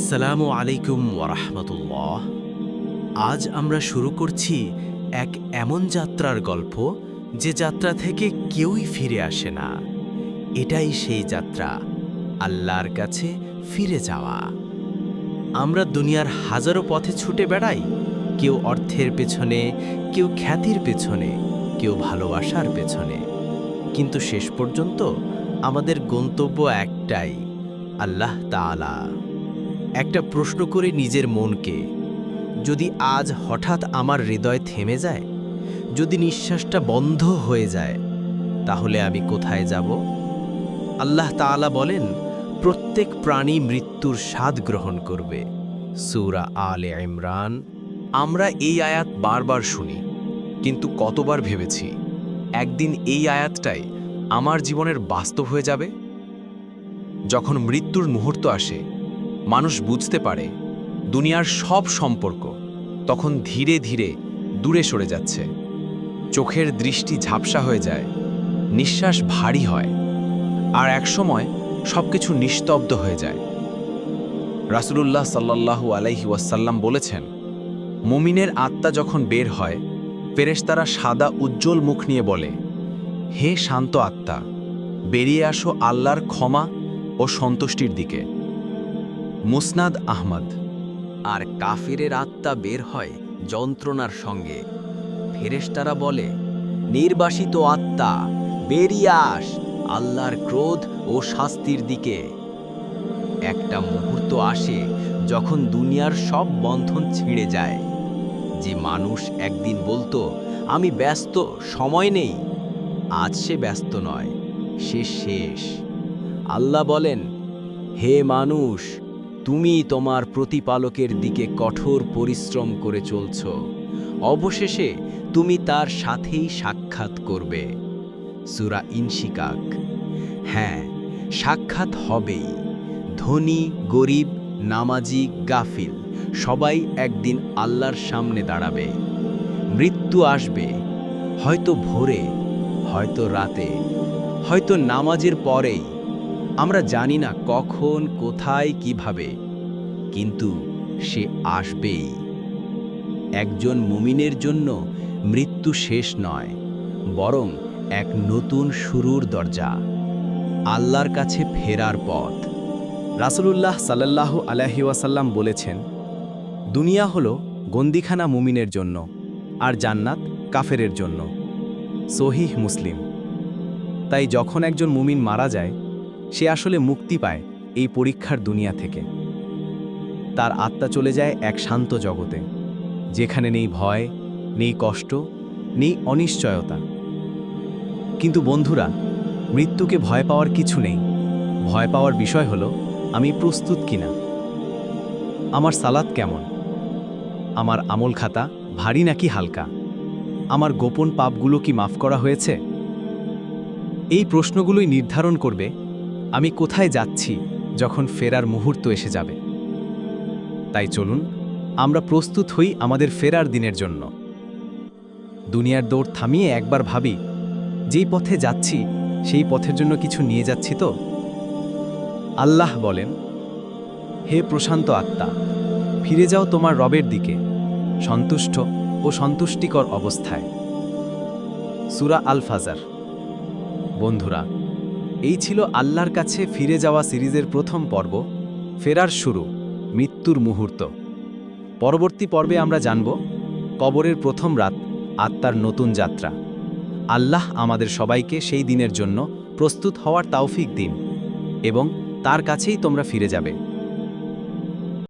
আসসালামু আলাইকুম ওরহমতুল্লাহ আজ আমরা শুরু করছি এক এমন যাত্রার গল্প যে যাত্রা থেকে কেউই ফিরে আসে না। এটাই সেই যাত্রা, আল্লাহর কাছে ফিরে যাওয়া। আমরা দুনিয়ার হাজারো পথে ছুটে বেড়াই, কেউ অর্থের পেছনে, কেউ খ্যাতির পেছনে, কেউ ভালোবাসার পেছনে। কিন্তু শেষ পর্যন্ত আমাদের গন্তব্য একটাই, আল্লাহ তাআলা। একটা প্রশ্ন করে নিজের মনকে, যদি আজ হঠাৎ আমার হৃদয় থেমে যায়, যদি নিঃশ্বাসটা বন্ধ হয়ে যায়, তাহলে আমি কোথায় যাব? আল্লাহ তাআলা বলেন, প্রত্যেক প্রাণী মৃত্যুর স্বাদ গ্রহণ করবে। সূরা আলে ইমরান, আমরা এই আয়াত বারবার শুনি, কিন্তু কতবার ভেবেছি, একদিন এই আয়াতটাই আমার জীবনের বাস্তব হয়ে যাবে? যখন মৃত্যুর মুহূর্ত আসে মানুষ বুঝতে পারে, দুনিয়ার সব সম্পর্ক তখন ধীরে ধীরে দূরে সরে যাচ্ছে। চোখের দৃষ্টি ঝাপসা হয়ে যায়, নিঃশ্বাস ভারী হয়, আর একসময় সব কিছু নিস্তব্ধ হয়ে যায়। রাসুলুল্লাহ সাল্লাল্লাহু আলাইহি ওয়াসাল্লাম বলেছেন, মুমিনের আত্মা যখন বের হয়, ফেরেশতারা সাদা উজ্জ্বল মুখ নিয়ে বলে, হে শান্ত আত্মা, বেরিয়ে আসো আল্লাহর ক্ষমা ও সন্তুষ্টির দিকে। মুসনাদ আহমদ। আর কাফিরের আত্মা বের হয় যন্ত্রণার সঙ্গে। ফেরেশতারা বলে, নির্বাসিত আত্মা, বেরিয়ে আস আল্লাহর ক্রোধ ও শাস্তির দিকে। একটা মুহূর্ত আসে যখন দুনিয়ার সব বন্ধন ছিঁড়ে যায়। যে মানুষ একদিন বলতো, আমি ব্যস্ত, সময় নেই। আজ সে ব্যস্ত নয়, সে শেষ। আল্লাহ বলেন, হে মানুষ তুমি তোমার প্রতিপালকের দিকে কঠোর পরিশ্রম করে চলছ। অবশেষে তুমি তার সাথেই সাক্ষাৎ করবে। সুরা ইনশিকাক। হ্যাঁ সাক্ষাৎ হবেই। ধনী, গরিব, নামাজি, গাফিল, সবাই একদিন আল্লাহর সামনে দাঁড়াবে। মৃত্যু আসবে। হয়তো ভোরে, হয়তো রাতে, হয়তো নামাজের পরেই। আমরা জানি না কখন, কোথায়, কীভাবে, কিন্তু সে আসবেই। একজন মুমিনের জন্য মৃত্যু শেষ নয়, বরং এক নতুন শুরুর দরজা, আল্লাহর কাছে ফেরার পথ। রাসূলুল্লাহ সাল্লাল্লাহু আলাইহি ওয়াসাল্লাম বলেছেন, দুনিয়া হলো গন্দিখানা মুমিনের জন্য, আর জান্নাত কাফেরের জন্য। সহিহ মুসলিম। তাই যখন একজন মুমিন মারা যায় সে আসলে মুক্তি পায় এই পরীক্ষার দুনিয়া থেকে। তার আত্মা চলে যায় এক শান্ত জগতে, যেখানে নেই ভয়, নেই কষ্ট, নেই অনিশ্চয়তা। কিন্তু বন্ধুরা, মৃত্যুকে ভয় পাওয়ার কিছু নেই। ভয় পাওয়ার বিষয় হলো, আমি প্রস্তুত কিনা? আমার সালাত কেমন? আমার আমল খাতা ভারী নাকি হালকা? আমার গোপন পাপগুলো কি মাফ করা হয়েছে? এই প্রশ্নগুলোই নির্ধারণ করবে আমি কোথায় যাচ্ছি যখন ফেরার মুহূর্ত এসে যাবে? তাই চলুন, আমরা প্রস্তুত হই আমাদের ফেরার দিনের জন্য। দুনিয়ার দৌড় থামিয়ে একবার ভাবি, যেই পথে যাচ্ছি, সেই পথের জন্য কিছু নিয়ে যাচ্ছি তো? আল্লাহ বলেন, হে প্রশান্ত আত্মা, ফিরে যাও তোমার রবের দিকে, সন্তুষ্ট ও সন্তুষ্টিকর অবস্থায়। সুরা আল ফাজার বন্ধুরা এই ছিল আল্লাহর কাছে ফিরে যাওয়া সিরিজের প্রথম পর্ব, ফেরার শুরু, মৃত্যুর মুহূর্ত। পরবর্তী পর্বে আমরা জানব, কবরের প্রথম রাত, আত্মার নতুন যাত্রা। আল্লাহ আমাদের সবাইকে সেই দিনের জন্য প্রস্তুত হওয়ার তাওফিক দিন এবং তার কাছেই তোমরা ফিরে যাবে।